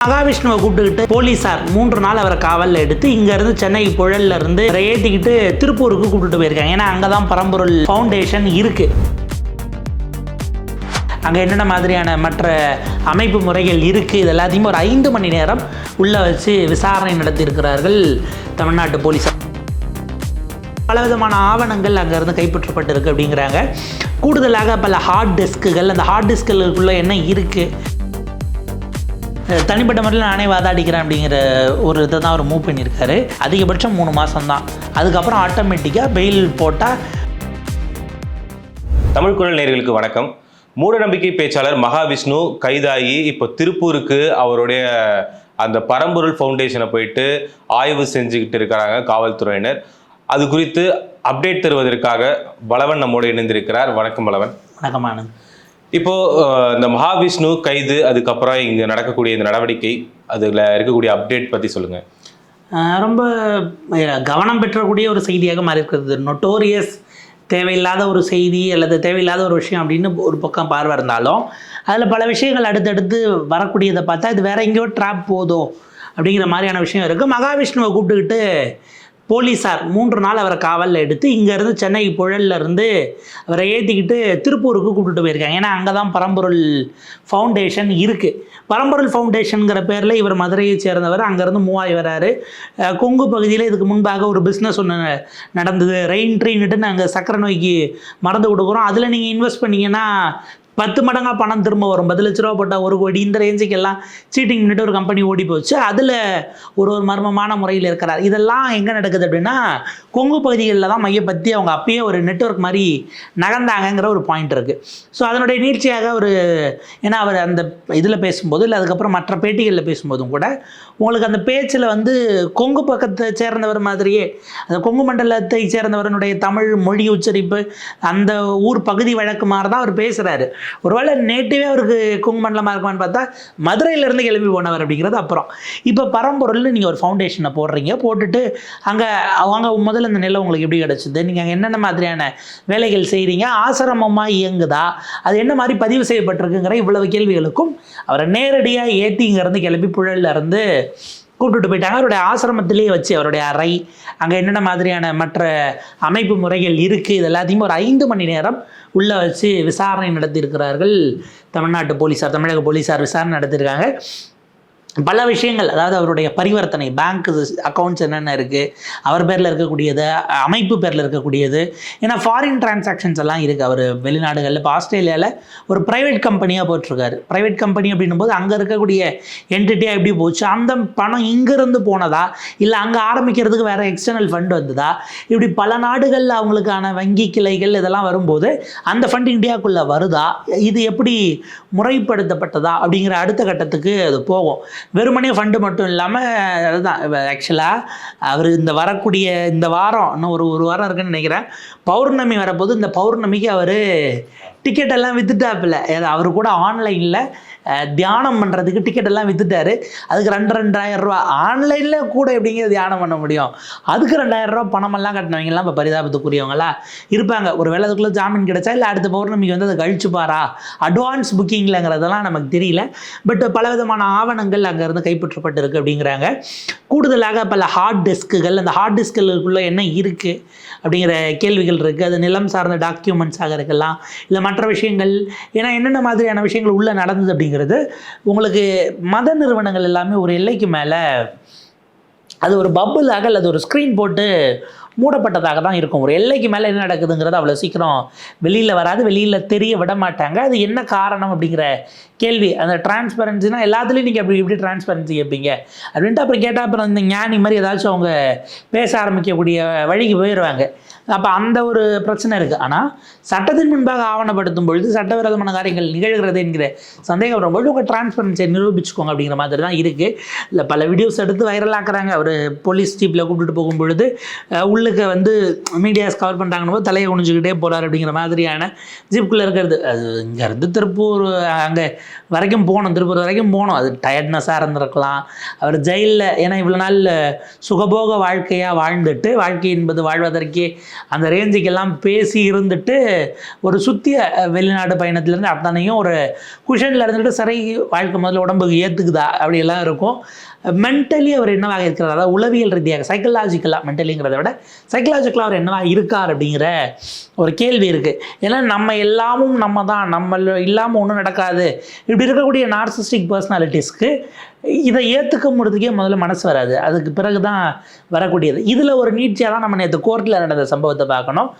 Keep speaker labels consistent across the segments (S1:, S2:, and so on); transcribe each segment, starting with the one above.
S1: மகாவிஷ்ணுவை கூப்பிட்டுக்கிட்டு போலீஸார் மூன்று நாள் அவரை காவலில் எடுத்து இங்கேருந்து சென்னை புழல்ல இருந்து ஏற்றிக்கிட்டு திருப்பூருக்கு கூப்பிட்டுட்டு போயிருக்காங்க. ஏன்னா அங்கே தான் பரம்பொருள் ஃபவுண்டேஷன் இருக்குது அங்கே என்னென்ன மாதிரியான மற்ற அமைப்பு முறைகள் இருக்குது இது எல்லாத்தையும் ஒரு ஐந்து மணி நேரம் உள்ளே வச்சு விசாரணை நடத்தியிருக்கிறார்கள் தமிழ்நாட்டு போலீஸார் பலவிதமான ஆவணங்கள் அங்கேருந்து கைப்பற்றப்பட்டிருக்கு அப்படிங்கிறாங்க. கூடுதலாக பல ஹார்ட் டிஸ்க்குகள் அந்த ஹார்ட் டிஸ்க்குகளுக்குள்ளே என்ன இருக்குது தனிப்பட்ட முறையில் நானே வாதாடிக்கிறேன் அப்படிங்கிற ஒரு இதை தான் அவர் மூவ் பண்ணியிருக்காரு. அதிகபட்சம் மூணு மாதம் தான் அதுக்கப்புறம் ஆட்டோமேட்டிக்காக பெயில் போட்டால்
S2: தமிழ் குரல் நேயர்களுக்கு வணக்கம். மூடநம்பிக்கை பேச்சாளர் மகாவிஷ்ணு கைதாகி இப்போ திருப்பூருக்கு அவருடைய அந்த பரம்பொருள் ஃபவுண்டேஷனை போயிட்டு ஆய்வு செஞ்சுக்கிட்டு இருக்கிறாங்க காவல்துறையினர். அது குறித்து அப்டேட் தருவதற்காக பலவன் நம்மோடு இணைந்திருக்கிறார். வணக்கம் பலவன்.
S1: வணக்கமான
S2: இப்போ இந்த மகாவிஷ்ணு கைது அதுக்கப்புறம் இங்கே நடக்கக்கூடிய இந்த நடவடிக்கை அதில் இருக்கக்கூடிய அப்டேட் பற்றி சொல்லுங்கள்
S1: ரொம்ப கவனம் பெற்றக்கூடிய ஒரு செய்தியாக மாறி இருக்கிறது நொட்டோரியஸ் தேவையில்லாத ஒரு செய்தி அல்லது தேவையில்லாத ஒரு விஷயம் அப்படின்னு ஒரு பக்கம் பார்வை இருந்தாலும் அதில் பல விஷயங்கள் அடுத்தடுத்து வரக்கூடியதை பார்த்தா இது வேற எங்கேயோ ட்ராப் போதோ அப்படிங்கிற மாதிரியான விஷயம் இருக்குது மகாவிஷ்ணுவை கூப்பிட்டுக்கிட்டு போலீஸார் மூன்று நாள் அவரை காவலில் எடுத்து இங்கேருந்து சென்னை புழல்ல இருந்து அவரை ஏற்றிக்கிட்டு திருப்பூருக்கு கூப்பிட்டு போயிருக்காங்க. ஏன்னா அங்கே தான் பரம்பொருள் ஃபவுண்டேஷன் இருக்குது பரம்பொருள் ஃபவுண்டேஷனுங்கிற பேரில் இவர் மதுரையை சேர்ந்தவர். அங்கேருந்து மூவாய் வராரு. கொங்கு பகுதியில் இதுக்கு முன்பாக ஒரு பிஸ்னஸ் ஒன்று நடந்தது. ரெயின் ட்ரீன்ட்டு நாங்கள் சக்கரை நோய்க்கு மருந்து கொடுக்குறோம். அதில் நீங்கள் இன்வெஸ்ட் பண்ணிங்கன்னா பத்து மடங்காக பணம் திரும்ப வரும். பத்து லட்ச ரூபா போட்டால் ஒரு கோடி இந்த ரேஞ்சுக்கு எல்லாம் சீட்டிங் பண்ணிட்டு ஒரு கம்பெனி ஓடி போச்சு. அதில் ஒரு ஒரு மர்மமான முறையில் இருக்கிறார். இதெல்லாம் எங்கே நடக்குது அப்படின்னா கொங்கு பகுதிகளில் தான் மையப்பற்றி அவங்க அப்பயே ஒரு நெட்வொர்க் மாதிரி நகர்ந்தாங்கங்கிற ஒரு பாயிண்ட் இருக்குது ஸோ அதனுடைய நீட்சியாக ஒரு ஏன்னா அவர் அந்த இதில் பேசும்போது இல்லை அதுக்கப்புறம் மற்ற பேட்டிகளில் பேசும்போதும் கூட உங்களுக்கு அந்த பேச்சில் வந்து கொங்கு பக்கத்தை சேர்ந்தவர் மாதிரியே அந்த கொங்கு மண்டலத்தை சேர்ந்தவரனுடைய தமிழ் மொழி உச்சரிப்பு அந்த ஊர் பகுதி வழக்கு மாதிரி தான் அவர் பேசுகிறாரு ஒருவேளை நேட்டிவே அவருக்கு குங்குமண்டலமாக இருக்குமான்னு பார்த்தா மதுரையிலேருந்து கிளம்பி போனவர் அப்படிங்கிறது அப்புறம். இப்போ பரம்பொருள்னு நீங்கள் ஒரு ஃபவுண்டேஷனை போடுறீங்க போட்டுட்டு அங்கே அவங்க முதல்ல இந்த நிலம் உங்களுக்கு எப்படி கிடச்சிது? நீங்கள் அங்கே என்னென்ன மாதிரியான வேலைகள் செய்கிறீங்க ஆசிரமமாக இயங்குதா? அது என்ன மாதிரி பதிவு செய்யப்பட்டிருக்குங்கிற இவ்வளவு கேள்விகளுக்கும் அவரை நேரடியாக ஏற்றி இங்கேருந்து கிளம்பி புழல்ல இருந்து கூப்பிட்டுட்டு போயிட்டாங்க. அவருடைய ஆசிரமத்திலேயே வச்சு அவருடைய அறை அங்கே என்னென்ன மாதிரியான மற்ற அமைப்பு முறைகள் இருக்குது இது எல்லாத்தையும் ஒரு ஐந்து மணி நேரம் உள்ளே வச்சு விசாரணை நடத்தியிருக்கிறார்கள். தமிழ்நாட்டு போலீஸார் தமிழக போலீஸார் விசாரணை நடத்தியிருக்காங்க. பல விஷயங்கள் அதாவது அவருடைய பரிவர்த்தனை பேங்க் அக்கௌண்ட்ஸ் என்னென்ன இருக்குது அவர் பேரில் இருக்கக்கூடியது அமைப்பு பேரில் இருக்கக்கூடியது ஏன்னா ஃபாரின் டிரான்சாக்ஷன்ஸ் எல்லாம் இருக்குது அவர் வெளிநாடுகளில் இப்போ ஆஸ்திரேலியாவில் ஒரு ப்ரைவேட் கம்பெனியாக போட்டிருக்காரு ப்ரைவேட் கம்பெனி அப்படின்னும் போது அங்கே இருக்கக்கூடிய என்டிட்டியாக எப்படி போச்சு? அந்த பணம் இங்கேருந்து போனதா? இல்லை அங்கே ஆரம்பிக்கிறதுக்கு வேறு எக்ஸ்டர்னல் ஃபண்ட் வந்ததா? இப்படி பல நாடுகளில் அவங்களுக்கான வங்கி கிளைகள் இதெல்லாம் வரும்போது அந்த ஃபண்ட் இந்தியாவுக்குள்ளே வருதா? இது எப்படி முறைப்படுத்தப்பட்டதா? அப்படிங்கிற அடுத்த கட்டத்துக்கு அது போகும். வெறுமனே ஃபண்டு மட்டும் இல்லாமல் அதுதான். ஆக்சுவலாக அவர் இந்த வரக்கூடிய இந்த வாரம் இன்னும் ஒரு ஒரு வாரம் இருக்குன்னு நினைக்கிறேன். பௌர்ணமி வரப்போது இந்த பௌர்ணமிக்கு அவர் டிக்கெட் எல்லாம் வித்துட்டாப்புல. அவர் கூட ஆன்லைனில் தியானம் பண்ணுறதுக்கு டிக்கெட் எல்லாம் வித்துட்டாரு. அதுக்கு ரெண்டு ரெண்டாயிரம் ரூபா. ஆன்லைனில் கூட எப்படிங்க தியானம் பண்ண முடியும்? அதுக்கு ரெண்டாயிரம் ரூபா பணமெல்லாம் கட்டினவங்கலாம் இப்போ பரிதாபத்துக்குரியவங்களா இருப்பாங்க. ஒரு வேலை அதுக்குள்ளே ஜாமீன் கிடைச்சா இல்லை அடுத்த பௌர்ணமிக்கு வந்து அதை கழிச்சுப்பாரா அட்வான்ஸ் புக்கிங்லங்கிறதெல்லாம் நமக்கு தெரியல. பட் பலவிதமான ஆவணங்கள் அங்கேருந்து கைப்பற்றப்பட்டிருக்கு அப்படிங்கிறாங்க. கூடுதலாக பல ஹார்ட் டிஸ்க்குகள் அந்த ஹார்ட் டிஸ்க்குகளுக்குள்ளே என்ன இருக்குது அப்படிங்கிற கேள்விகள் இருக்குது அது நிலம் சார்ந்த டாக்குமெண்ட்ஸாக இருக்கலாம் இல்லை மற்ற விஷயங்கள் ஏன்னா என்னென்ன மாதிரியான விஷயங்கள் உள்ளே நடந்தது அப்படிங்கிறது உங்களுக்கு மத நிறுவனங்கள் எல்லாமே ஒரு எல்லைக்கு மேலே அது ஒரு பப்புளாக அல்லது ஒரு ஸ்க்ரீன் போட்டு மூடப்பட்டதாக தான் இருக்கும். ஒரு எல்லைக்கு மேலே என்ன நடக்குதுங்கிறது அவ்வளோ சீக்கிரம் வெளியில் வராது வெளியில் தெரிய விட மாட்டாங்க. அது என்ன காரணம் அப்படிங்கிற கேள்வி. அந்த டிரான்ஸ்பரன்சினா எல்லாத்துலேயும் நீங்கள் அப்படி இப்படி டிரான்ஸ்பரன்சி கேட்பீங்க அப்படின்ட்டு அப்புறம் கேட்டால் அப்புறம் இந்த ஞானி மாதிரி ஏதாச்சும் அவங்க பேச ஆரம்பிக்கக்கூடிய வழிக்கு போயிடுவாங்க அப்போ அந்த ஒரு பிரச்சனை இருக்குது ஆனால் சட்டத்தின் முன்பாக ஆவணப்படுத்தும் பொழுது சட்டவிரோதமான காரியங்கள் நிகழ்கிறது என்கிற சந்தேகம் வரும்போது உங்கள் டிரான்ஸ்பரன்சியை நிரூபிச்சுக்கோங்க அப்படிங்கிற மாதிரி தான் இருக்குது இல்லை பல வீடியோஸ் எடுத்து வைரலாக்குறாங்க அவர் போலீஸ் ஜீப்பில் கூப்பிட்டுட்டு போகும் பொழுது வந்து மீடியாஸ் கவர் பண்ணுறாங்கன்னு போது தலையை குனிஞ்சுக்கிட்டே போகிறார் அப்படிங்கிற மாதிரியான ஜிப்புக்குள்ளே இருக்கிறது. அது இங்கேருந்து திருப்பூர் அங்கே வரைக்கும் போகணும் திருப்பூர் வரைக்கும் போகணும். அது டயர்ட்னஸாக இருந்திருக்கலாம். அவர் ஜெயிலில் ஏன்னா இவ்வளோ நாள் சுகபோக வாழ்க்கையாக வாழ்ந்துட்டு வாழ்க்கை என்பது வாழ்வதற்கே அந்த ரேஞ்சுக்கெல்லாம் பேசி இருந்துட்டு ஒரு சுத்திய வெளிநாடு பயணத்துலேருந்து அத்தனையும் ஒரு குஷனில் இருந்துட்டு சரி வாழ்க்கை முதல்ல உடம்புக்கு ஏற்றுக்குதா அப்படியெல்லாம் இருக்கும். மென்டலி அவர் என்னவாக இருக்கிறார்? அதாவது உளவியல் ரீதியாக சைக்கலாஜிக்கலாக மென்டலிங்கிறத விட சைக்கலாஜிக்கலாக அவர் என்னவாக இருக்கார் அப்படிங்கிற ஒரு கேள்வி இருக்குது ஏன்னா நம்ம எல்லாமும் நம்ம தான். நம்ம இல்லாமல் ஒன்றும் நடக்காது. இப்படி இருக்கக்கூடிய நார்சிஸ்டிக் பர்சனாலிட்டிஸ்க்கு இதை ஏற்றுக்க முடியறதுக்கே முதல்ல மனசு வராது. அதுக்கு பிறகு தான் வரக்கூடியது. இதில் ஒரு நீட்சியாக தான் நம்ம நேற்று கோர்ட்டில் நடந்த சம்பவத்தை பார்க்கணும்.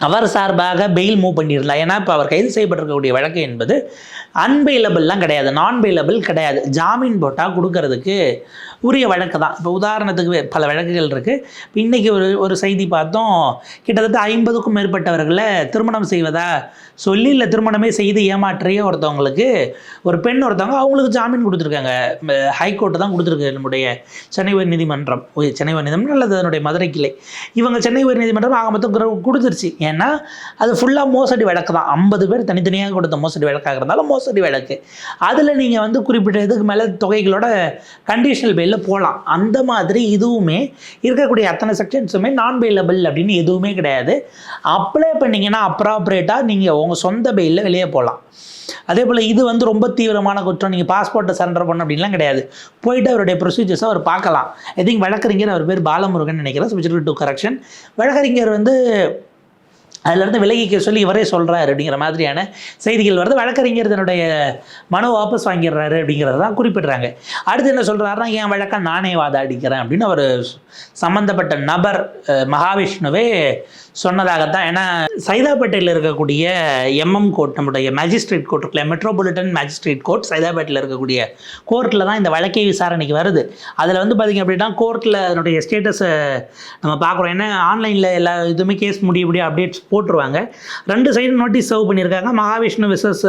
S1: அவர் சார்பாக பெயில் மூவ் பண்ணியிருந்தா ஏன்னா இப்போ அவர் கைது செய்யப்பட்டிருக்கக்கூடிய வழக்கு என்பது அன்பெயிலபிள்லாம் கிடையாது. நான் பெயிலபிள் கிடையாது. ஜாமீன் போட்டால் கொடுக்கறதுக்கு உரிய வழக்கு தான். இப்போ உதாரணத்துக்கு பல வழக்குகள் இருக்குது இப்போ இன்றைக்கி ஒரு ஒரு செய்தி பார்த்தோம். கிட்டத்தட்ட ஐம்பதுக்கும் மேற்பட்டவர்களை திருமணம் செய்வதா சொல்லி இல்லை திருமணமே செய்து ஏமாற்றிய ஒருத்தவங்களுக்கு ஒரு பெண் ஒருத்தவங்க அவங்களுக்கு ஜாமீன் கொடுத்துருக்காங்க. ஹைகோர்ட்டு தான் கொடுத்துருக்கு நம்முடைய சென்னை உயர் நீதிமன்றம். சென்னை உயர் நீதிமன்றம் அல்லது அதனுடைய மதுரை கிளை. இவங்க சென்னை உயர் நீதிமன்றம் ஆக மொத்தம் குர- கொடுத்துருச்சு ஏன்னா அது ஃபுல்லாக மோசடி வழக்கு தான். ஐம்பது பேர் தனித்தனியாக கொடுத்த மோசடி வழக்காக இருந்தாலும் மோசடி வழக்கு. அதில் நீங்கள் வந்து குறிப்பிட்ட இதுக்கு மேலே தொகைகளோட கண்டிஷனல் பெயிலில் போகலாம் அந்த மாதிரி இதுவுமே இருக்கக்கூடிய அத்தனை செக்ஷன்ஸுமே நான் பெயிலபிள் அப்படின்னு எதுவுமே கிடையாது. அப்ளை பண்ணீங்கன்னா அப்ராப்ரேட்டாக நீங்கள் உங்கள் சொந்த பெயிலில் வெளியே போகலாம் அதே போல் இது வந்து ரொம்ப தீவிரமான குற்றம். நீங்கள் பாஸ்போர்ட்டை சரண்டர் பண்ண அப்படின்லாம் கிடையாது. போயிட்டு அவருடைய ப்ரொசீஜர்ஸை அவர் பார்க்கலாம். ஐ திங்க் வழக்கறிஞர் அவர் பேர் பாலமுருகன் நினைக்கிறேன். ஸ்பெஷல் டு கரெக்ஷன் வழக்கறிஞர் வந்து அதிலிருந்து விலகிக்க சொல்லி இவரே சொல்கிறாரு அப்படிங்கிற மாதிரியான செய்திகள் வருது. வழக்கறிஞர் தன்னுடைய மனு வாபஸ் வாங்கிடுறாரு அப்படிங்கிறத தான் குறிப்பிடுறாங்க. அடுத்து என்ன சொல்கிறாருன்னா என் வழக்கம் நானே வாதாடிக்கிறேன் அப்படின்னு அவர் சம்மந்தப்பட்ட நபர் மகாவிஷ்ணுவே சொன்னதாகத்தான். ஏன்னா சைதாப்பேட்டையில் இருக்கக்கூடிய எம்எம் கோர்ட் நம்முடைய மேஜிஸ்ட்ரேட் கோர்ட் இருக்குல்ல மெட்ரோபாலிட்டன் மேஜிஸ்ட்ரேட் கோர்ட் சைதாப்பேட்டையில் இருக்கக்கூடிய கோர்ட்டில் தான் இந்த வழக்கை விசாரணைக்கு வருது. அதில் வந்து பார்த்திங்க அப்படின்னா கோர்ட்டில் அதனுடைய ஸ்டேட்டஸை நம்ம பார்க்குறோம் ஏன்னா ஆன்லைனில் எல்லா இதுவுமே கேஸ் முடிய முடிய அப்டேட்ஸ் போட்டுருவாங்க. ரெண்டு சைடு நோட்டீஸ் சர்வ் பண்ணியிருக்காங்க. Mahavishnu versus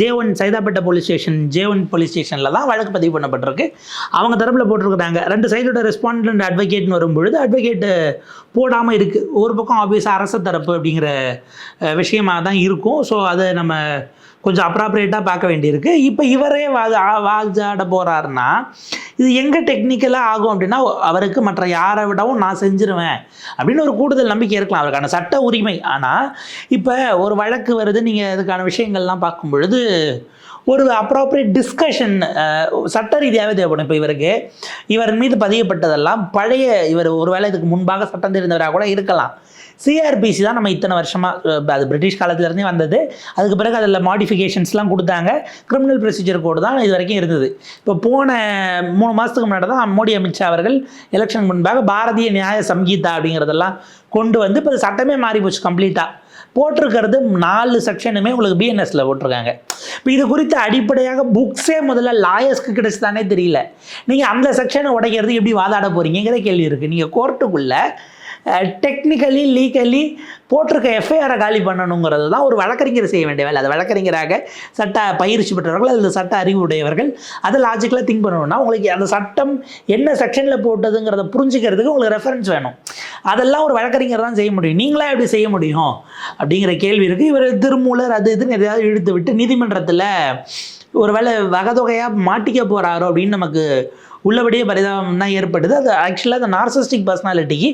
S1: J one Saidapet police station J one police ஸ்டேஷனில் தான் வழக்கு பதிவு பண்ணப்பட்டிருக்கு. அவங்க தரப்பில் போட்டிருக்கிறாங்க. ரெண்டு சைடோட ரெஸ்பாண்ட் அட்வொகேட்னு வரும்பொழுது அட்வொகேட்டு போடாமல் இருக்குது ஒரு பக்கம் ஆப்வியஸாக அரசு தரப்பு அப்படிங்கிற விஷயமாக தான் இருக்கும். ஸோ அதை நம்ம கொஞ்சம் அப்ராப்ரேட்டாக பார்க்க வேண்டியிருக்கு. இப்போ இவரே வாது ஆ- போகிறாருன்னா இது எங்கே டெக்னிக்கலாக ஆகும் அப்படின்னா அவருக்கு மற்ற யாரை விடவும் நான் செஞ்சிருவேன் அப்படின்னு ஒரு கூடுதல் நம்பிக்கை இருக்கலாம். அவருக்கான சட்ட உரிமை. ஆனால் இப்போ ஒரு வழக்கு வருது. நீங்கள் அதுக்கான விஷயங்கள்லாம் பார்க்கும் பொழுது ஒரு அப்ராப்ரியேட் டிஸ்கஷன் சட்ட ரீதியாகவே தேவைப்படும். இப்போ இவருக்கு இவர் மீது பதியப்பட்டதெல்லாம் பழைய இவர் ஒருவேளை இதுக்கு முன்பாக சட்டம் தெரிந்தவராக கூட இருக்கலாம். சிஆர்பிசி தான் நம்ம இத்தனை வருஷமாக அது பிரிட்டிஷ் காலத்துலேருந்தே வந்தது. அதுக்கு பிறகு அதில் மாடிஃபிகேஷன்ஸ்லாம் கொடுத்தாங்க. கிரிமினல் ப்ரொசீஜர் கோடு தான் இது வரைக்கும் இருந்தது. இப்போ போன மூணு மாதத்துக்கு முன்னாடி தான் மோடி அமித்ஷா அவர்கள் எலெக்ஷன் முன்பாக பாரதிய நியாய சம்கீதா அப்படிங்கிறதெல்லாம் கொண்டு வந்து இப்போ சட்டமே மாறி போச்சு கம்ப்ளீட்டாக போட்டிருக்கிறது நாலு செக்ஷனுமே உங்களுக்கு பிஎன்எஸ்ல போட்டிருக்காங்க. இப்போ இது குறித்து அடிப்படையாக புக்ஸே முதல்ல லாயர்ஸ்க்கு கிடைச்சதானே தெரியல. நீங்கள் அந்த செக்ஷனை உடைக்கிறது எப்படி வாதாட போகிறீங்கிற கேள்வி இருக்குது நீங்கள் கோர்ட்டுக்குள்ளே டெக்னிக்கலி லீகலி போட்டிருக்க எஃப்ஐஆரை காலி பண்ணணுங்கிறது தான் ஒரு வழக்கறிஞர் செய்ய வேண்டிய வேலை. அது வழக்கறிஞராக சட்ட பயிற்சி பெற்றவர்கள் அல்லது சட்ட அறிவு உடையவர்கள் அதை லாஜிக்கலாக திங்க் பண்ணணும்னா உங்களுக்கு அந்த சட்டம் என்ன செக்ஷனில் போட்டதுங்கிறத புரிஞ்சுக்கிறதுக்கு உங்களுக்கு ரெஃபரன்ஸ் வேணும். அதெல்லாம் ஒரு வழக்கறிஞர் தான் செய்ய முடியும். நீங்களா எப்படி செய்ய முடியும்? அப்படிங்கிற கேள்வி இருக்குது இவர் திருமூலர் அது இதுன்னு எதையாவது இழுத்து விட்டு நீதிமன்றத்தில் ஒருவேளை வகதொகையாக மாட்டிக்க போகிறாரோ அப்படின்னு நமக்கு உள்ளபடியே பரிதாபம் தான் ஏற்படுது. அது ஆக்சுவலாக அந்த நார்சிஸ்டிக் பர்சனாலிட்டிக்கு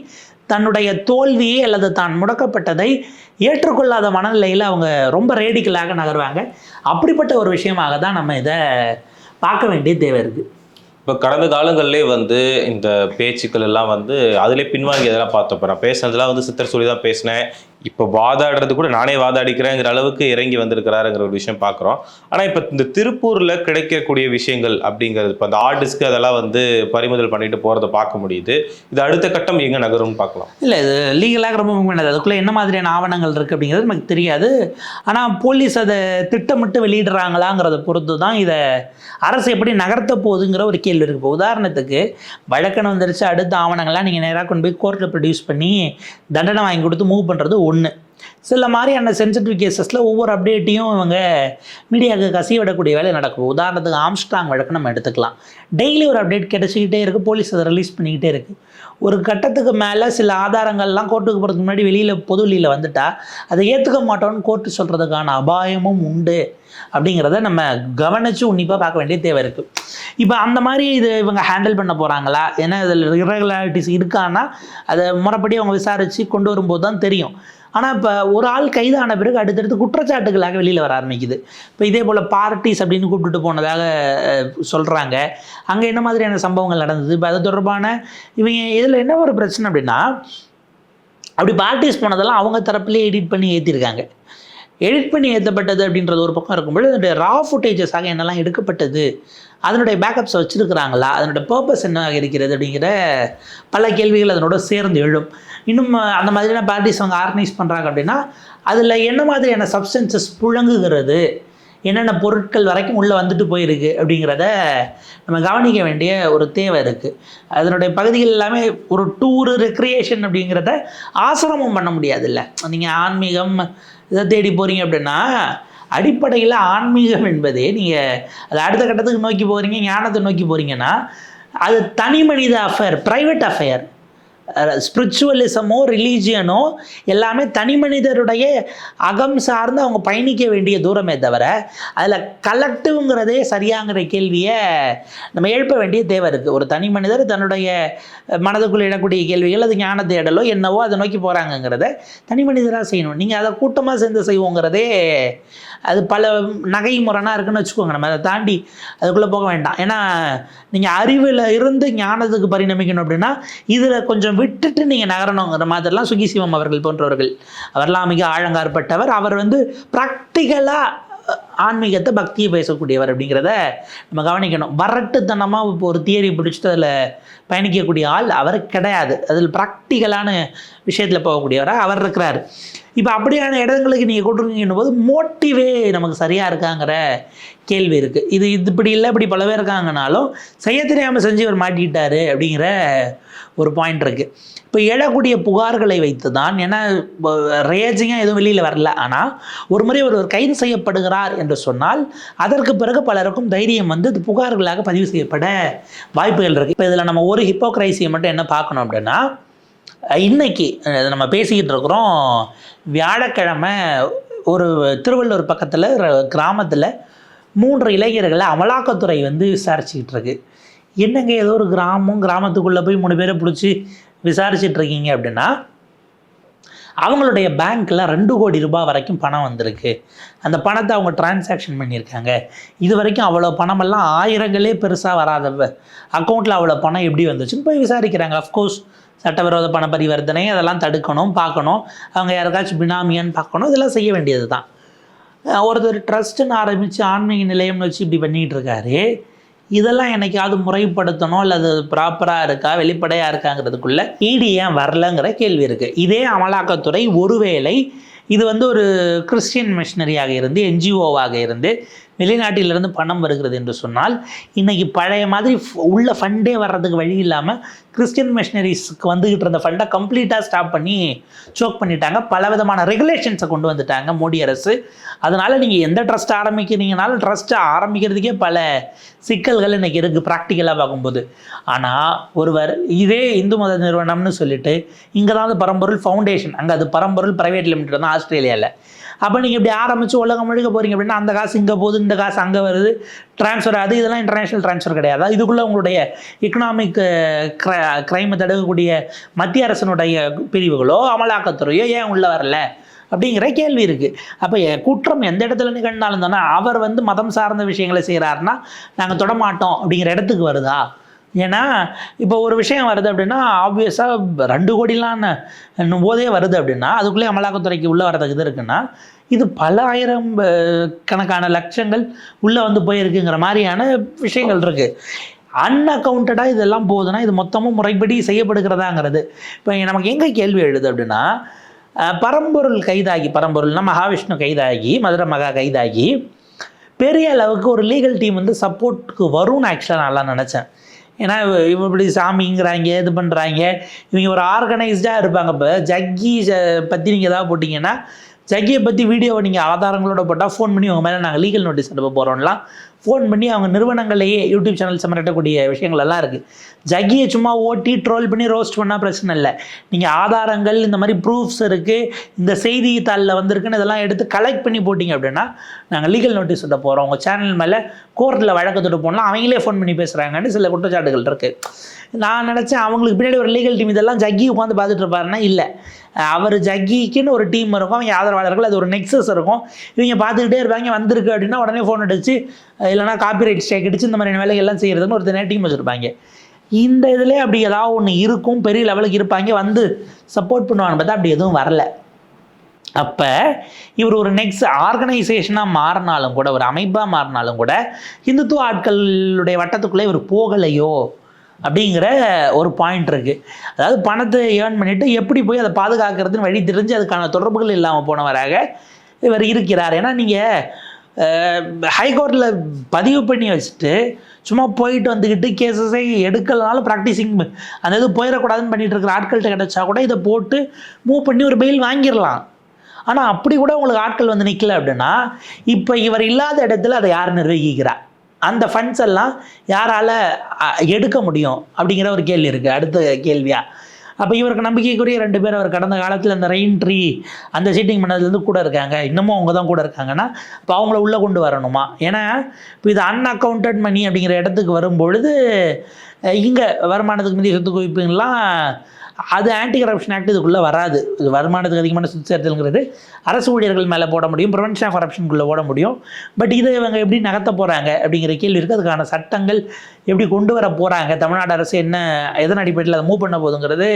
S1: தன்னுடைய தோல்வியை அல்லது தான் முடக்கப்பட்டதை ஏற்றுக்கொள்ளாத மனநிலையில் அவங்க ரொம்ப ரேடிக்கலாக நகருவாங்க. அப்படிப்பட்ட ஒரு விஷயமாக தான் நம்ம இதை பார்க்க வேண்டிய தேவை இருக்குது
S2: இப்போ கடந்த காலங்கள்லேயே வந்து இந்த பேச்சுக்கள் எல்லாம் வந்து அதிலே பின்வாங்கி இதெல்லாம் பார்த்தோம். நான் பேசுனதெல்லாம் வந்து சித்தர் சொல்லி தான் பேசினேன். இப்போ வாதாடுறது கூட நானே வாதாடிக்கிறேங்கிற அளவுக்கு இறங்கி வந்திருக்கிறாருங்கிற ஒரு விஷயம் பார்க்குறோம். ஆனால் இப்போ இந்த திருப்பூரில் கிடைக்கக்கூடிய விஷயங்கள் அப்படிங்கிறது இப்போ அந்த ஆர்டிஸ்க்கு அதெல்லாம் வந்து பறிமுதல் பண்ணிட்டு போகிறத பார்க்க முடியுது. இது அடுத்த கட்டம் எங்கே நகரும்னு பார்க்கலாம்.
S1: இல்லை இது லீகலாக ரொம்ப முக்கியமானது அதுக்குள்ளே என்ன மாதிரியான ஆவணங்கள் இருக்குது அப்படிங்கிறது நமக்கு தெரியாது. ஆனால் போலீஸ் அதை திட்டமிட்டு வெளியிடுறாங்களாங்கிறத பொறுத்து தான் இதை அரசு எப்படி நகர்த்த போகுதுங்கிற ஒரு கேள்வி இருக்குது இப்போ உதாரணத்துக்கு வழக்கணம் வந்துருச்சு அடுத்த ஆவணங்கள்லாம் நீங்கள் நேராக கொண்டு போய் கோர்ட்டில் ப்ரொடியூஸ் பண்ணி தண்டனை வாங்கி கொடுத்து மூவ் பண்ணுறது ஒன்று ஒன்று சில மாதிரியான சென்சிட்டிவ் கேசஸில் ஒவ்வொரு அப்டேட்டையும் இவங்க மீடியாவுக்கு கசிவிடக்கூடிய வேலை நடக்கும். உதாரணத்துக்கு ஆம்ஸ்ட்ராங் வழக்கு நம்ம எடுத்துக்கலாம். டெய்லி ஒரு அப்டேட் கிடச்சிக்கிட்டே இருக்குது போலீஸ் அதை ரிலீஸ் பண்ணிக்கிட்டே இருக்குது ஒரு கட்டத்துக்கு மேலே சில ஆதாரங்கள்லாம் கோர்ட்டுக்கு போகிறதுக்கு முன்னாடி வெளியில் பொது வெளியில் வந்துட்டால் அதை ஏற்றுக்க மாட்டோம்னு கோர்ட்டு சொல்கிறதுக்கான அபாயமும் உண்டு அப்படிங்கிறத நம்ம கவனித்து உன்னிப்பாக பார்க்க வேண்டிய தேவை இருக்குது இப்போ அந்த மாதிரி இது இவங்க ஹேண்டில் பண்ண போகிறாங்களா ஏன்னா இதில் இரகுலாரிட்டிஸ் இருக்கான்னா அதை முறைப்படி அவங்க விசாரித்து கொண்டு வரும்போது தான் தெரியும். ஆனால் இப்போ ஒரு ஆள் கைதான பிறகு அடுத்தடுத்து குற்றச்சாட்டுகளாக வெளியில் வர ஆரம்பிக்குது. இப்போ இதே போல் பார்ட்டிஸ் அப்படின்னு கூப்பிட்டுட்டு போனதாக சொல்கிறாங்க அங்கே என்ன மாதிரியான சம்பவங்கள் நடந்தது? இப்போ அது தொடர்பான இவங்க இதில் என்ன ஒரு பிரச்சனை அப்படின்னா அப்படி பார்ட்டிஸ் போனதெல்லாம் அவங்க தரப்புலேயே எடிட் பண்ணி ஏற்றிருக்காங்க எடிட் பண்ணி ஏற்றப்பட்டது அப்படின்றது ஒரு பக்கம் இருக்கும்போது அதனுடைய ரா ஃபுட்டேஜஸாக என்னெல்லாம் எடுக்கப்பட்டது அதனுடைய பேக்கப்ஸை வச்சுருக்கிறாங்களா அதனுடைய பர்பஸ் என்னவாக இருக்கிறது அப்படிங்கிற பல கேள்விகள் அதனோட சேர்ந்து எழும். இன்னும் அந்த மாதிரியான பார்ட்டிஸ் அவங்க ஆர்கனைஸ் பண்ணுறாங்க அப்படின்னா அதில் என்ன மாதிரியான சப்ஸ்டன்சஸ் புழங்குகிறது என்னென்ன பொருட்கள் வரைக்கும் உள்ளே வந்துட்டு போயிருக்கு அப்படிங்கிறத நம்ம கவனிக்க வேண்டிய ஒரு தேவை இருக்குது அதனுடைய பகுதிகள் எல்லாமே ஒரு டூரு ரெக்ரியேஷன் அப்படிங்கிறத ஆசிரமம் பண்ண முடியாதுல்ல. நீங்கள் ஆன்மீகம் இதை தேடி போகிறீங்க அப்படின்னா அடிப்படையில் ஆன்மீகம் என்பதே நீங்கள் அது அடுத்த கட்டத்துக்கு நோக்கி போகிறீங்க ஞானத்தை நோக்கி போகிறீங்கன்னா அது தனி மனித அஃபேர் ப்ரைவேட் அஃபேர் ஸ்பிரிச்சுவலிசமோ ரிலீஜியனோ எல்லாமே தனி மனிதருடைய அகம் சார்ந்து அவங்க பயணிக்க வேண்டிய தூரமே தவிர அதில் கலெக்டிவ்ங்கிறதே சரியாங்கிற கேள்வியை நம்ம எழுப்ப வேண்டிய தேவை இருக்குது ஒரு தனி மனிதர் தன்னுடைய மனதுக்குள் இடக்கூடிய கேள்விகள் அது ஞான தேடலோ என்னவோ அதை நோக்கி போகிறாங்கங்கிறத தனி மனிதராக செய்யணும். நீங்கள் அதை கூட்டமாக சேர்ந்து செய்வோங்கிறதே அது பல நகை முரணாக இருக்குன்னு வச்சுக்கோங்க நம்ம. அதை தாண்டி அதுக்குள்ளே போக வேண்டாம். ஏன்னா நீங்கள் அறிவில் இருந்து ஞானத்துக்கு பரிணமிக்கணும் அப்படின்னா இதில் கொஞ்சம் விட்டுட்டு நீங்கள் நகரணுங்கிற மாதிரிலாம் சுகி சிவம் அவர்கள் போன்றவர்கள். அவர்லாம் மிக ஆழங்காற்பட்டவர். அவர் வந்து ப்ராக்டிக்கலாக ஆன்மீகத்தை பக்தியை பேசக்கூடியவர் அப்படிங்கிறத நம்ம கவனிக்கணும். வரட்டுத்தனமாக இப்போ ஒரு தியரி பிடிச்சிட்டு அதில் பயணிக்கக்கூடிய ஆள் அவர் கிடையாது. அதில் ப்ராக்டிக்கலான விஷயத்தில் போகக்கூடியவராக அவர் இருக்கிறார். இப்போ அப்படியான இடங்களுக்கு நீங்கள் கொண்டுருங்கன்னும் போது மோட்டிவே நமக்கு சரியாக இருக்காங்கிற கேள்வி இருக்குது இது இது இப்படி இல்லை இப்படி பல பேர் இருக்காங்கனாலும் செய்ய தெரியாமல் செஞ்சு இவர் மாட்டிக்கிட்டாரு அப்படிங்கிற ஒரு பாயிண்ட் இருக்குது இப்போ எழக்கூடிய புகார்களை வைத்து தான் ஏன்னா ரேஜிங்காக எதுவும் வெளியில் வரல. ஆனால் ஒரு முறை ஒருவர் கைது செய்யப்படுகிறார் என்று சொன்னால் அதற்கு பிறகு பலருக்கும் தைரியம் வந்து இது புகார்களாக பதிவு செய்யப்பட வாய்ப்புகள் இருக்குது இப்போ இதில் நம்ம ஒரு ஹிப்போக்ரைசியை மட்டும் என்ன பார்க்கணும் அப்படின்னா இன்னைக்கு நம்ம பேசிக்கிட்டு இருக்கிறோம் வியாழக்கிழமை ஒரு திருவள்ளூர் பக்கத்தில் கிராமத்தில் மூன்று இளைஞர்களை அமலாக்கத்துறை வந்து விசாரிச்சுக்கிட்டு இருக்கு. என்னங்க ஏதோ ஒரு கிராமம் கிராமத்துக்குள்ளே போய் மூணு பேரை பிடிச்சி விசாரிச்சுட்டு இருக்கீங்க அப்படின்னா அவங்களுடைய பேங்க்கில் ரெண்டு கோடி ரூபாய் வரைக்கும் பணம் வந்திருக்கு. அந்த பணத்தை அவங்க டிரான்சாக்ஷன் பண்ணியிருக்காங்க. இது வரைக்கும் அவ்வளோ பணமெல்லாம் ஆயிரங்களே பெருசாக வராத அக்கௌண்ட்டில் அவ்வளோ பணம் எப்படி வந்துச்சுன்னு போய் விசாரிக்கிறாங்க. அஃப்கோர்ஸ் சட்டவிரோத பண பரிவர்த்தனை அதெல்லாம் தடுக்கணும் பார்க்கணும். அவங்க யாருக்காச்சும் பினாமியான்னு பார்க்கணும் இதெல்லாம் செய்ய வேண்டியது தான் ஒருத்தர் ட்ரஸ்ட்டுன்னு ஆரம்பித்து ஆன்மீக நிலையம்னு வச்சு இப்படி பண்ணிகிட்டு இருக்காரு. இதெல்லாம் என்னைக்காவது முறைப்படுத்தணும் அல்லது ப்ராப்பராக இருக்கா வெளிப்படையாக இருக்காங்கிறதுக்குள்ள ஈடி ஏன் வரலங்கிற கேள்வி இருக்குது இதே அமலாக்கத்துறை ஒருவேளை இது வந்து ஒரு கிறிஸ்டியன் மிஷினரியாக இருந்து என்ஜிஓவாக இருந்து வெளிநாட்டிலிருந்து பணம் வருகிறது என்று சொன்னால் இன்றைக்கி பழைய மாதிரி உள்ள ஃபண்டே வர்றதுக்கு வழி இல்லாமல் கிறிஸ்டியன் மிஷினரிஸ்க்கு வந்துக்கிட்டு இருந்த ஃபண்டை கம்ப்ளீட்டாக ஸ்டாப் பண்ணி சோக் பண்ணிட்டாங்க. பல விதமான ரெகுலேஷன்ஸை கொண்டு வந்துட்டாங்க மோடி அரசு. அதனால் நீங்கள் எந்த ட்ரஸ்ட் ஆரம்பிக்கிறீங்கனாலும் ட்ரஸ்ட்டை ஆரம்பிக்கிறதுக்கே பல சிக்கல்கள் இன்றைக்கி இருக்குது ப்ராக்டிக்கலாக பார்க்கும்போது. ஆனால் ஒருவர் இதே இந்து மத நிறுவனம்னு சொல்லிட்டு இங்கே தான் அது பரம்பொருள் ஃபவுண்டேஷன் அங்கே அது பரம்பொருள் ப்ரைவேட் லிமிடெட் தான் ஆஸ்திரேலியாவில் அப்போ நீங்கள் இப்படி ஆரம்பித்து உலகம் முழுக்க போகிறீங்க அப்படின்னா அந்த காசு இங்கே போகுது இந்த காசு அங்கே வருது. ட்ரான்ஸ்ஃபர் அது இதெல்லாம் இன்டர்நேஷ்னல் ட்ரான்ஸ்ஃபர் கிடையாது. இதுக்குள்ளே உங்களுடைய எக்கனாமிக் க்ரைமை தடுக்கக்கூடிய மத்திய அரசனுடைய பிரிவுகளோ அமலாக்கத்துறையோ ஏன் உள்ளே வரல? அப்படிங்கிற கேள்வி இருக்குது அப்போ குற்றம் எந்த இடத்துல நிகழ்ந்தாலும் தானே அவர் வந்து மதம் சார்ந்த விஷயங்களை செய்கிறாருன்னா நாங்கள் தொடமாட்டோம் அப்படிங்கிற இடத்துக்கு வருதா? ஏன்னா இப்போ ஒரு விஷயம் வருது அப்படின்னா ஆப்வியஸாக ரெண்டு கோடிலாம் என்னும் போதே வருது அப்படின்னா அதுக்குள்ளே அமலாக்கத்துறைக்கு உள்ளே வரதுக்கு இது இருக்குன்னா இது பல ஆயிரம் கணக்கான லட்சங்கள் உள்ளே வந்து போயிருக்குங்கிற மாதிரியான விஷயங்கள் இருக்குது அன்அக்கௌண்டடாக இதெல்லாம் போகுதுன்னா இது மொத்தமும் முறைப்படி செய்யப்படுகிறதாங்கிறது. இப்போ நமக்கு எங்கே கேள்வி எழுது அப்படின்னா பரம்பொருள் கைதாகி பரம்பொருள்னா மகாவிஷ்ணு கைதாகி மதுரை மகா கைதாகி பெரிய அளவுக்கு ஒரு லீகல் டீம் வந்து சப்போர்ட்டுக்கு வரும்னு ஆக்சுவலாக நல்லா நினச்சேன். ஏன்னா இவ- இப்படி சாமிங்கிறாங்க இது பண்ணுறாங்க இவங்க ஒரு ஆர்கனைஸ்டாக இருப்பாங்க. இப்போ ஜக்கி பற்றி நீங்கள் ஏதாவது போட்டிங்கன்னா ஜக்கியை பற்றி வீடியோவை நீங்கள் ஆதாரங்களோட போட்டால் ஃபோன் பண்ணி உங்கள் மேலே நாங்கள் லீகல் நோட்டீஸ் அனுப்ப போகிறோம்லாம் ஃபோன் பண்ணி அவங்க நிறுவனங்களையே யூடியூப் சேனல்ஸ் மிரட்டக்கூடிய விஷயங்கள் எல்லாம் இருக்குது ஜக்கியை சும்மா ஓட்டி ட்ரோல் பண்ணி ரோஸ்ட் பண்ணால் பிரச்சனை இல்லை. நீங்கள் ஆதாரங்கள் இந்த மாதிரி ப்ரூஃப்ஸ் இருக்குது இந்த செய்தித்தாளில் வந்திருக்குன்னு இதெல்லாம் எடுத்து கலெக்ட் பண்ணி போட்டிங்க அப்படின்னா நாங்கள் லீகல் நோட்டீஸ் விட போகிறோம் உங்கள் சேனல் மேலே கோர்ட்டில் வழக்கு தொட்டு போனால் அவங்களே ஃபோன் பண்ணி பேசுகிறாங்கன்னு சில குற்றச்சாட்டுகள் இருக்குது நான் நினச்சேன் அவங்களுக்கு பின்னாடி ஒரு லீகல் டீம் இதெல்லாம் ஜக்கி உட்காந்து பார்த்துட்டு இருப்பாருன்னா இல்லை. அவர் ஜக்கிக்குன்னு ஒரு டீம் இருக்கும் அவங்க ஆதரவாளர்கள் அது ஒரு நெக்ஸஸ் இருக்கும். இவங்க பார்த்துக்கிட்டே இருப்பாங்க வந்திருக்கு அப்படின்னா உடனே ஃபோன் அடிச்சு இல்லைனா காப்பிரைட் ஸ்டேக் அடிச்சு இந்த மாதிரியான வேலைகள்லாம் செய்கிறதுன்னு ஒரு தனியாக டீம் வச்சுருப்பாங்க. இந்த இதில் அப்படி ஏதாவது ஒன்று இருக்கும் பெரிய லெவலுக்கு இருப்பாங்க வந்து சப்போர்ட் பண்ணுவான்னு பார்த்தா அப்படி எதுவும் வரல. அப்போ இவர் ஒரு நெக்ஸ்ட் ஆர்கனைசேஷனாக மாறினாலும் கூட ஒரு அமைப்பாக மாறினாலும் கூட இந்துத்துவ ஆட்களுடைய வட்டத்துக்குள்ளே இவர் போகலையோ? அப்படிங்கிற ஒரு பாயிண்ட் இருக்குது அதாவது பணத்தை ஏர்ன் பண்ணிவிட்டு எப்படி போய் அதை பாதுகாக்கிறதுன்னு வழி தெரிஞ்சு அதுக்கான தொடர்புகள் இல்லாமல் போனவராக இவர் இருக்கிறார். ஏன்னா நீங்கள் ஹைகோர்ட்டில் பதிவு பண்ணி வச்சுட்டு சும்மா போயிட்டு வந்துக்கிட்டு கேசஸை எடுக்கலனாலும் ப்ராக்டிஸிங் அந்த இது போயிடக்கூடாதுன்னு பண்ணிட்டு இருக்கிற ஆட்கள்கிட்ட கிடச்சா கூட இதை போட்டு மூவ் பண்ணி ஒரு பெயில் வாங்கிடலாம். ஆனால் அப்படி கூட உங்களுக்கு ஆட்கள் வந்து நிற்கல அப்படின்னா இப்போ இவர் இல்லாத இடத்துல அதை யார் நிர்வகிக்கிறார் அந்த ஃபண்ட்ஸ் எல்லாம் யாரால் எடுக்க முடியும் அப்படிங்கிற ஒரு கேள்வி இருக்குது அடுத்த கேள்வியாக அப்போ இவருக்கு நம்பிக்கைக்குரிய ரெண்டு பேர் அவர் கடந்த காலத்தில் அந்த ரெயின் ட்ரீ அந்த சீட்டிங் பண்ணதுலேருந்து கூட இருக்காங்க. இன்னமும் அவங்க தான் கூட இருக்காங்கன்னா இப்போ அவங்கள உள்ளே கொண்டு வரணுமா? ஏன்னா இப்போ இது அன்அக்கௌண்டட் மணி அப்படிங்கிற இடத்துக்கு வரும்பொழுது இங்கே வருமானத்துக்கு மீதி சொத்து குவிப்புங்கெல்லாம் அது ஆன்டி கரப்ஷன் ஆக்ட் இதுக்குள்ளே வராது. இது வருமானத்துக்கு அதிகமான சொத்து சேர்த்தல்ங்கிறது அரசு ஊழியர்கள் மேலே போட முடியும் ப்ரிவென்ஷன் ஆஃப் கரப்ஷனுக்குள்ளே போட முடியும். பட் இதை இவங்க எப்படி நகர்த்த போகிறாங்க அப்படிங்கிற கேள்வி இருக்குது அதுக்கான சட்டங்கள் எப்படி கொண்டு வர போகிறாங்க தமிழ்நாடு அரசு என்ன எதன் அடிப்படையில் அதை மூவ் பண்ண போகுதுங்கிறது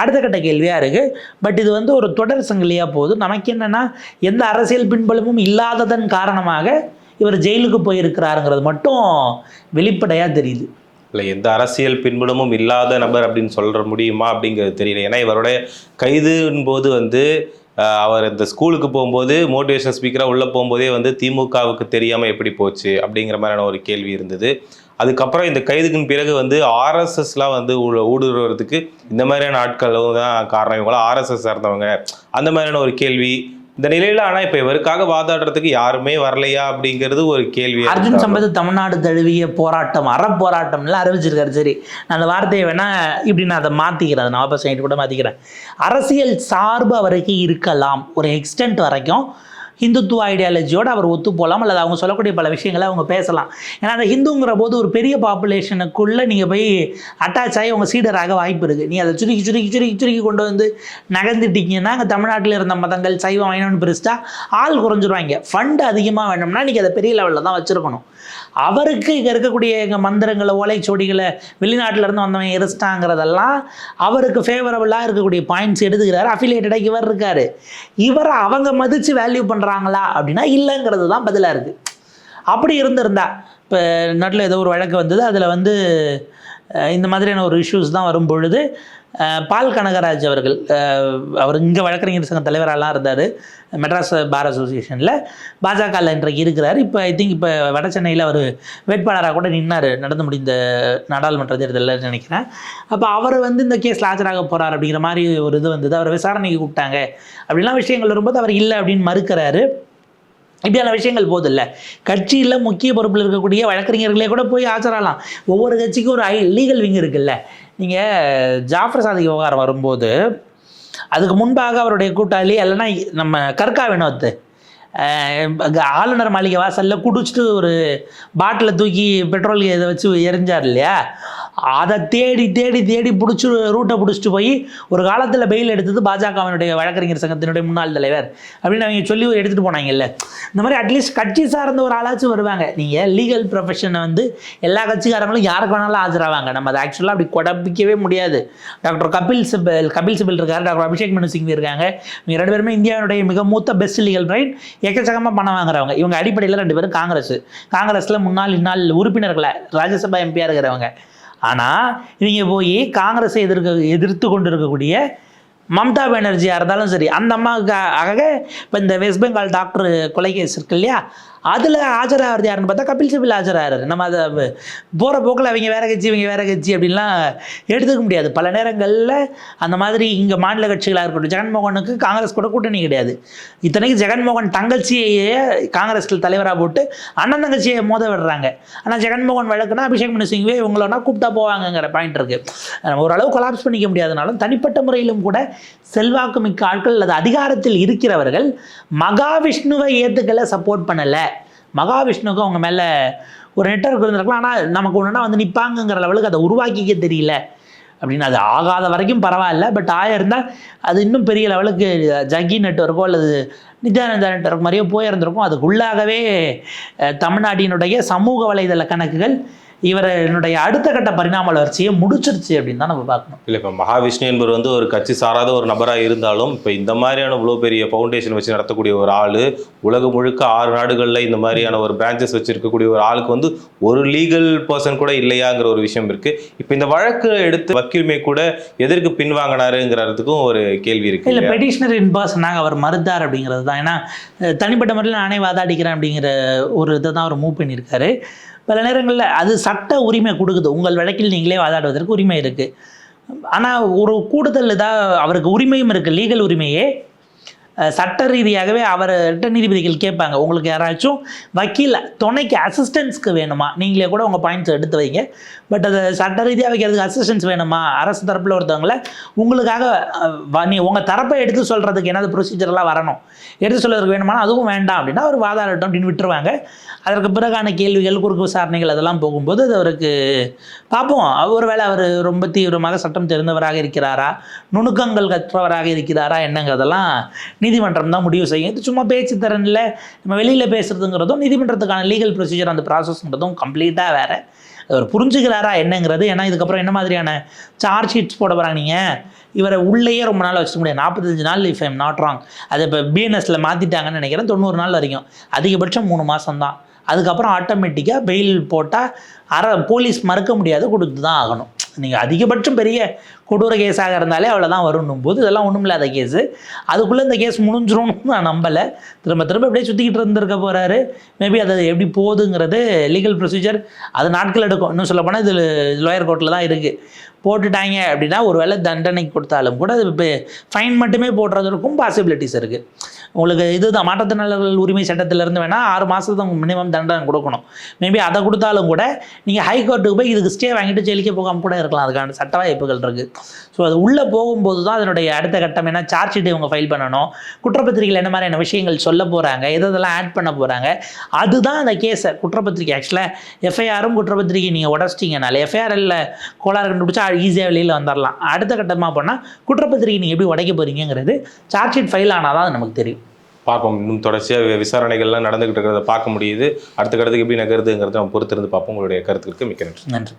S1: அடுத்த கட்ட கேள்வியாக இருக்குது பட் இது வந்து ஒரு தொடர் சங்கிலியாக போகுது. நமக்கு என்னென்னா எந்த அரசியல் பின்பலமும் இல்லாததன் காரணமாக இவர் ஜெயிலுக்கு போயிருக்கிறாருங்கிறது மட்டும் வெளிப்படையாக தெரியுது.
S2: இல்லை எந்த அரசியல் பின்புலமும் இல்லாத நபர் அப்படின்னு சொல்கிற முடியுமா அப்படிங்கிறது தெரியல. ஏன்னா இவருடைய கைதுன் போது வந்து அவர் இந்த ஸ்கூலுக்கு போகும்போது மோட்டிவேஷன் ஸ்பீக்கராக உள்ளே போகும்போதே வந்து திமுகவுக்கு தெரியாமல் எப்படி போச்சு அப்படிங்கிற மாதிரியான ஒரு கேள்வி இருந்தது. அதுக்கப்புறம் இந்த கைதுக்கு பிறகு வந்து ஆர்எஸ்எஸ்லாம் வந்து ஊடுருவதுக்கு இந்த மாதிரியான ஆட்களும் தான் காரணம். இவங்களாம் ஆர்எஸ்எஸ் சார்ந்தவங்க. அந்த மாதிரியான ஒரு கேள்வி இந்த நிலையில ஆனால் இப்போ இவருக்காக வாதாடுறதுக்கு யாருமே வரலையா அப்படிங்கிறது ஒரு கேள்வி
S1: அர்ஜுன் சம்பத் தமிழ்நாடு தழுவிய போராட்டம் அற போராட்டம்லாம் அறிவிச்சிருக்காரு. சரி நான் அந்த வார்த்தையை வேணா இப்படி நான் அதை மாற்றிக்கிறேன் அதை நான் வாபஸ் கூட மாற்றிக்கிறேன் அரசியல் சார்பு வரைக்கும் இருக்கலாம் ஒரு எக்ஸ்டென்ட் வரைக்கும் ஹிந்துத்துவ ஐடியாலஜியோடு அவர் ஒத்து போகலாம் அல்லது அவங்க சொல்லக்கூடிய பல விஷயங்களை அவங்க பேசலாம். ஏன்னா அந்த ஹிந்துங்கிற போது ஒரு பெரிய பாப்புலேஷனுக்குள்ளே நீங்கள் போய் அட்டாச் ஆகி உங்கள் சீடராக வாய்ப்பு இருக்குது நீ அதை சுருக்கி சுருக்கி சுருக்கி சுருக்கி கொண்டு வந்து நகர்ந்துட்டீங்கன்னா அங்கே தமிழ்நாட்டில் இருந்த மதங்கள் சைவம் வைணவன் பிரிச்சிட்டா ஆள் குறைஞ்சிருவாங்க. ஃபண்டு அதிகமாக வேணும்னா நீங்கள் அதை பெரிய லெவலில் தான் வச்சுருக்கணும். அவருக்கு இங்கே இருக்கக்கூடிய எங்கள் மந்திரங்களை ஓலைச்சோடிகளை வெளிநாட்டிலேருந்து வந்தவன் எரிச்சிட்டாங்கிறதெல்லாம் அவருக்கு ஃபேவரபுளாக இருக்கக்கூடிய பாயிண்ட்ஸ் எடுத்துக்கிறாரு. அஃபிலியேட்டடாக இவர் இருக்கார். இவரை அவங்க மதித்து வேல்யூ பண்ணுறாங்களா அப்படின்னா இல்லைங்கிறது தான் பதிலாக இருக்குது அப்படி இருந்திருந்தா இப்போ நாட்டில் ஏதோ ஒரு வழக்கு வந்தது. அதில் வந்து இந்த மாதிரியான ஒரு இஷ்யூஸ் தான் வரும் பொழுது பால் கனகராஜ் அவர்கள் அவர் இங்கே வழக்கறிஞர் சங்க தலைவராலாம் இருந்தார் மெட்ராஸ் பார் அசோசியேஷனில். பாஜகவில் இன்றைக்கு இருக்கிறார். இப்போ ஐ திங்க் இப்போ வட சென்னையில் அவர் வேட்பாளராக கூட நின்னார் நடந்து முடிந்த நாடாளுமன்ற தேர்தலில் நினைக்கிறேன். அப்போ அவர் வந்து இந்த கேஸில் ஆஜராக போகிறார் அப்படிங்கிற மாதிரி ஒரு இது வந்தது. அவர் விசாரணைக்கு கூப்பிட்டாங்க. அப்படிலாம் விஷயங்கள் வரும்போது அவர் இல்லை அப்படின்னு மறுக்கிறாரு. இப்படியான விஷயங்கள் போதில்ல. கட்சியில் முக்கிய பொறுப்பில் இருக்கக்கூடிய வழக்கறிஞர்களே கூட போய் ஆஜராகலாம். ஒவ்வொரு கட்சிக்கும் ஒரு ஐ லீகல் விங் இருக்குல்ல. நீங்கள் ஜாஃபர் சாதி விவகாரம் வரும்போது அதுக்கு முன்பாக அவருடைய கூட்டாளி இல்லைன்னா நம்ம கற்கா வினோத்து ஆளுநர் மாளிகை வாசலில் குடிச்சிட்டு ஒரு பாட்டிலை தூக்கி பெட்ரோல் இதை வச்சு எரிஞ்சார் இல்லையா? அதை தேடி தேடி தேடி பிடிச்சி ரூட்டை பிடிச்சிட்டு போய் ஒரு காலத்தில் பெயில் எடுத்தது பாஜகவினுடைய வழக்கறிஞர் சங்கத்தினுடைய முன்னாள் தலைவர் அப்படின்னு அவங்க சொல்லி எடுத்துகிட்டு போனாங்கல்ல. இந்த மாதிரி அட்லீஸ்ட் கட்சி சார்ந்த ஒரு ஆளாச்சும் வருவாங்க. நீங்கள் லீகல் ப்ரொஃபஷனை வந்து எல்லா கட்சிக்காரங்களும் யாருக்கு வேணாலும் ஆஜராவாங்க. நம்ம அதை ஆக்சுவலாக அப்படி குழப்பிக்கவே முடியாது. டாக்டர் கபில் சிபல் கபில் சிபல் இருக்கார் டாக்டர் அபிஷேக் மனு சிங்வி இருக்காங்க. இவங்க ரெண்டு பேருமே இந்தியாவுடைய மிக மூத்த பெஸ்ட் லீகல் ரைட் எக்கச்சக்கமாக பணம் வாங்குறவங்க. இவங்க அடிப்படையில் ரெண்டு பேரும் காங்கிரஸ். காங்கிரஸில் முன்னாள் இந்நாள் உறுப்பினர்களை ராஜ்யசபா எம்பியாக இருக்கிறவங்க. ஆனால் இவங்க போய் காங்கிரஸை எதிர்க்க எதிர்த்து கொண்டு இருக்கக்கூடிய மம்தா பானர்ஜியாக இருந்தாலும் சரி அந்த அம்மாவுக்கு ஆக இப்போ இந்த வெஸ்ட் பெங்கால் டாக்டர் கொலை கேஸ் இருக்கு இல்லையா? அதில் ஆஜராகிறது யாருன்னு பார்த்தா கபில் சிபில் ஆஜராகிறாரு. நம்ம அதை போகிற போக்கில் அவங்க வேற கட்சி இவங்க வேற கட்சி அப்படின்லாம் எடுத்துக்க முடியாது. பல நேரங்களில் அந்த மாதிரி இங்கே மாநில கட்சிகளாக இருக்கட்டும் ஜெகன்மோகனுக்கு காங்கிரஸ் கூட கூட்டணி கிடையாது. இத்தனைக்கு ஜெகன்மோகன் தங்கச்சியையே காங்கிரஸில் தலைவராக போட்டு அண்ணன் தங்கச்சியை மோத விடுறாங்க. ஆனால் ஜெகன்மோகன் வழக்குனா அபிஷேக் மனு சிங்வே இவங்களோனா கூப்பிட்டா போவாங்கங்கிற பாயிண்ட் இருக்குது நம்ம ஓரளவு கொலாப்ஸ் பண்ணிக்க முடியாதனாலும் தனிப்பட்ட முறையிலும் கூட செல்வாக்கு மிக்க ஆட்கள் அல்லது அதிகாரத்தில் இருக்கிறவர்கள் மகாவிஷ்ணுவை ஏற்றுக்களை சப்போர்ட் பண்ணலை. மகாவிஷ்ணுக்கும் அவங்க மேலே ஒரு நெட்ஒர்க் இருந்திருக்கலாம். ஆனால் நமக்கு ஒன்றுனா வந்து நிற்பாங்கங்கிற லெவலுக்கு அதை உருவாக்கிக்க தெரியல. அப்படின்னு அது ஆகாத வரைக்கும் பரவாயில்ல. பட் ஆயிருந்தால் அது இன்னும் பெரிய லெவலுக்கு ஜக்கி நெட்வொர்க்கோ அல்லது நித்யானந்தா நெட்ஒர்க் மாதிரியோ போயிருந்திருக்கும். அதுக்குள்ளாகவே தமிழ்நாட்டினுடைய சமூக வலைதள கணக்குகள் இவரனுடைய அடுத்த கட்ட பரிணாம வளர்ச்சியை முடிச்சிருச்சு அப்படின்னு தான் நம்ம பார்க்கணும்.
S2: இல்லை இப்போ மகாவிஷ்ணு என்பவர் வந்து ஒரு கட்சி சாராத ஒரு நபராக இருந்தாலும் இப்போ இந்த மாதிரியான இவ்வளோ பெரிய ஃபவுண்டேஷன் வச்சு நடத்தக்கூடிய ஒரு ஆள் உலகம் முழுக்க ஆறு நாடுகளில் இந்த மாதிரியான ஒரு பிரான்ச்சஸ் வச்சிருக்கக்கூடிய ஒரு ஆளுக்கு வந்து ஒரு லீகல் பர்சன் கூட இல்லையாங்கிற ஒரு விஷயம் இருக்கு. இப்போ இந்த வழக்கு எடுத்து வக்கீலுமே கூட எதற்கு பின்வாங்கினாருங்கிறதுக்கும் ஒரு கேள்வி இருக்கு
S1: இல்லை
S2: இல்லையா?
S1: பெட்டிஷனர் இன் பர்சனாக அவர் மறுத்தார் அப்படிங்கிறது தான். ஏன்னா தனிப்பட்ட முறையில் நானே வாதாடிக்கிறேன் அப்படிங்கிற ஒரு இதை தான் அவர் மூவ் பண்ணியிருக்காரு. பல நேரங்களில் அது சட்ட உரிமை கொடுக்குது. உங்கள் வழக்கில் நீங்களே வாதாடுவதற்கு உரிமை இருக்குது ஆனால் ஒரு கூடுதல் இதாக அவருக்கு உரிமையும் இருக்குது லீகல் உரிமையே. சட்ட ரீதியாகவே அவர்கிட்ட நீதிபதிகள் கேட்பாங்க. உங்களுக்கு யாராச்சும் வக்கீல் துணைக்கு அசிஸ்டன்ஸ்க்கு வேணுமா? நீங்களே கூட உங்கள் பாயிண்ட்ஸ் எடுத்து வைங்க. பட் அது சட்ட ரீதியாக வைக்கிறதுக்கு அசிஸ்டன்ஸ் வேணுமா? அரசு தரப்பில் ஒருத்தவங்கள உங்களுக்காக நீ உங்கள் தரப்பை எடுத்து சொல்கிறதுக்கு என்னது ப்ரொசீஜர்லாம் வரணும். எடுத்து சொல்கிறதுக்கு வேணுமா அதுவும் வேண்டாம் அப்படின்னா அவர் வாதாடட்டும் அப்படின்னு விட்டுருவாங்க. அதற்கு பிறகான கேள்விகள் குறுக்கு விசாரணைகள் அதெல்லாம் போகும்போது அது அவருக்கு பார்ப்போம். ஒரு வேளை அவர் ரொம்ப தீவிரமாக சட்டம் தெரிந்தவராக இருக்கிறாரா? நுணுக்கங்கள் கற்றவராக இருக்கிறாரா? என்னங்கிறதெல்லாம் நீதிமன்றம் தான் முடிவு செய்யும். இது சும்மா பேச்சு திறனில் நம்ம வெளியில் பேசுகிறதுங்கிறதும் நீதிமன்றத்துக்கான லீகல் ப்ரொசீஜர் அந்த ப்ராசஸ்ங்கிறதும் கம்ப்ளீட்டாக வேறு. அவர் புரிஞ்சுக்கிறாரா என்னங்கிறது? ஏன்னா இதுக்கப்புறம் என்ன மாதிரியான சார்ஜ் ஷீட்ஸ் போட போகிறாங்க நீங்கள் இவரை உள்ளேயே ரொம்ப நாள் வச்சுக்க முடியாது. நாற்பத்தஞ்சு நாள் இஃப் ஐம் நாட் ராங் அதை இப்போ பிஎன்எஸில் மாற்றிட்டாங்கன்னு நினைக்கிறேன். தொண்ணூறு நாள் வரைக்கும். அதிகபட்சம் மூணு மாதம் தான். அதுக்கப்புறம் ஆட்டோமேட்டிக்காக பெயில் போட்டால் அற போலீஸ் மறுக்க முடியாது கொடுத்து தான் ஆகணும். நீங்கள் அதிகபட்சம் பெரிய கொடூர கேஸாக இருந்தாலே அவ்வளோதான் வரும்னும் போது இதெல்லாம் ஒன்றும் இல்லாத கேஸு அதுக்குள்ளே இந்த கேஸ் முடிஞ்சிரும்னு நான் நம்பலை. திரும்ப திரும்ப அப்படியே சுற்றிக்கிட்டு இருந்திருக்க போகிறாரு மேபி அது எப்படி போகுதுங்கிறது லீகல் ப்ரொசீஜர் அது நாட்கள் எடுக்கும். இன்னும் சொல்ல போனால் இது லோயர் கோர்ட்டில் தான் இருக்குது போட்டுட்டாங்க அப்படின்னா ஒரு வேளை தண்டனை கொடுத்தாலும் கூட அது இப்போ ஃபைன் மட்டுமே போடுறதுக்கும் பாசிபிலிட்டிஸ் இருக்குது உங்களுக்கு இதுதான் மாற்றுத்திறனாளர்கள் உரிமை சட்டத்திலேருந்து வேணால் ஆறு மாதத்துக்கு மினிமம் தண்டனை கொடுக்கணும். மேபி அதை கொடுத்தாலும் கூட நீங்கள் ஹைகோர்ட்டுக்கு போய் இதுக்கு ஸ்டே வாங்கிட்டு ஜெயிலுக்கே போகாமல் கூட இருக்கலாம். அதுக்கான சட்ட வாய்ப்புகள் இருக்குது ஸோ அது உள்ளே போகும்போது தான் அதனுடைய அடுத்த கட்டம் என்ன? சார்ஜ் ஷீட் இவங்க ஃபைல் பண்ணணும். குற்றப்பத்திரிகையில் என்ன மாதிரியான விஷயங்கள் சொல்ல போகிறாங்க எது எதெல்லாம் ஆட் பண்ண போகிறாங்க அதுதான் அந்த கேஸை குற்றப்பத்திரிகை. ஆக்சுவலாக எஃப்ஐஆரும் குற்றப்பத்திரிகை நீங்கள் உடச்சிட்டிங்கனால எஃப்ஐஆரில் கோளாறு கண்டுபிடிச்சா ஈஸியாக வெளியில் வந்துடலாம் அடுத்த கட்டமாக போனால் குற்றப்பத்திரிகை நீங்கள் எப்படி உடைக்க போகிறீங்கிறது சார்ஜ் ஷீட் ஃபைல் ஆனால் தான் அது நமக்கு தெரியும்.
S2: பார்ப்போம். இன்னும் தொடர்ச்சியாக விசாரணைகள்லாம் நடந்துகிட்டு இருக்கிறத பார்க்க முடியுது. அடுத்த கட்டத்துக்கு எப்படி நகருதுங்கிறத நம்ம பொறுத்திருந்து பார்ப்போம். உங்களுடைய கருத்துக்கு மிக்க நன்றி.
S1: நன்றி.